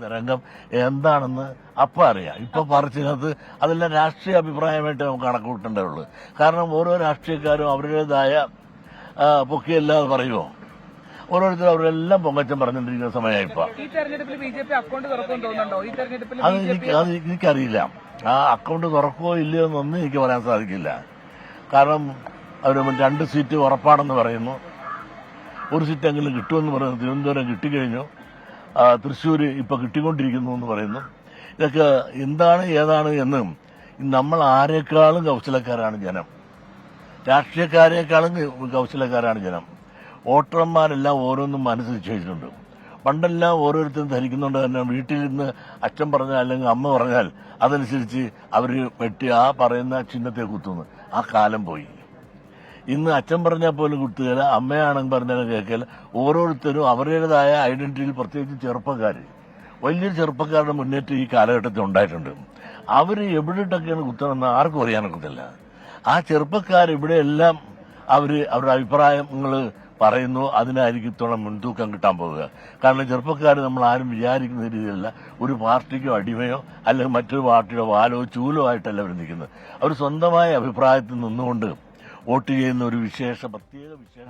രംഗം എന്താണെന്ന് അപ്പം അറിയാം. ഇപ്പൊ പറിച്ചിനകത്ത് അതെല്ലാം രാഷ്ട്രീയ അഭിപ്രായമായിട്ട് നമുക്ക് കണക്ക് ഉള്ളൂ. കാരണം ഓരോ രാഷ്ട്രീയക്കാരും അവരുടേതായ പൊക്കിയല്ലാതെ പറയുമോ? ഓരോരുത്തരും അവരെല്ലാം പൊങ്ങച്ചം പറഞ്ഞുകൊണ്ടിരിക്കുന്ന സമയമായി ഇപ്പൊ. അത് എനിക്ക് അത് എനിക്കറിയില്ല. ആ അക്കൗണ്ട് തുറക്കുമോ ഇല്ലയോ എന്നൊന്നും എനിക്ക് പറയാൻ സാധിക്കില്ല. കാരണം അവർ രണ്ട് സീറ്റ് ഉറപ്പാണെന്ന് പറയുന്നു. ഒരു സീറ്റ് എങ്കിലും കിട്ടുമെന്ന് പറയുന്നു. തിരുവനന്തപുരം കിട്ടിക്കഴിഞ്ഞു. തൃശ്ശൂർ ഇപ്പൊ കിട്ടിക്കൊണ്ടിരിക്കുന്നു എന്ന് പറയുന്നു. ഇതൊക്കെ എന്താണ് ഏതാണ് എന്ന് നമ്മൾ ആരെക്കാളും കൗശലക്കാരാണ് ജനം. രാഷ്ട്രീയക്കാരെക്കാളും കൗശലക്കാരാണ് ജനം. വോട്ടർമാരെല്ലാം ഓരോന്നും മനസ്സ് നിശ്ചയിച്ചിട്ടുണ്ട്. പണ്ടെല്ലാം ഓരോരുത്തരും ധരിക്കുന്നുണ്ട് തന്നെ വീട്ടിൽ നിന്ന് അച്ഛൻ പറഞ്ഞാൽ അല്ലെങ്കിൽ അമ്മ പറഞ്ഞാൽ അതനുസരിച്ച് അവർ വെട്ടി ആ പറയുന്ന ചിഹ്നത്തെ കുത്തുന്നു. ആ കാലം പോയി. ഇന്ന് അച്ഛൻ പറഞ്ഞാൽ പോലും കുത്തുകയില്ല അമ്മയാണെങ്കിൽ പറഞ്ഞാലും കേൾക്കില്ല ഓരോരുത്തരും അവരുടേതായ ഐഡന്റിറ്റിയിൽ പ്രത്യേകിച്ച് ചെറുപ്പക്കാർ വലിയൊരു ചെറുപ്പക്കാരുടെ മുന്നേറ്റം ഈ കാലഘട്ടത്തിൽ ഉണ്ടായിട്ടുണ്ട്. അവർ എവിടെയിട്ടൊക്കെയാണ് കുത്തണമെന്ന് ആർക്കും അറിയാനൊക്കത്തില്ല ആ ചെറുപ്പക്കാർ ഇവിടെയെല്ലാം അവർ അവരുടെ അഭിപ്രായങ്ങൾ പറയുന്നു അതിനായിരിക്കും ഇത്തോളം മുൻതൂക്കം കിട്ടാൻ പോവുക. കാരണം ചെറുപ്പക്കാർ നമ്മൾ ആരും വിചാരിക്കുന്ന രീതിയിലല്ല ഒരു പാർട്ടിക്കോ അടിമയോ അല്ലെങ്കിൽ മറ്റൊരു പാർട്ടിയുടെ വാലോ ചൂലോ ആയിട്ടല്ല അവർ നിൽക്കുന്നത്. അവർ സ്വന്തമായ അഭിപ്രായത്തിൽ നിന്നുകൊണ്ട് വോട്ട് ചെയ്യുന്ന ഒരു വിശേഷ പ്രത്യേക വിശേഷ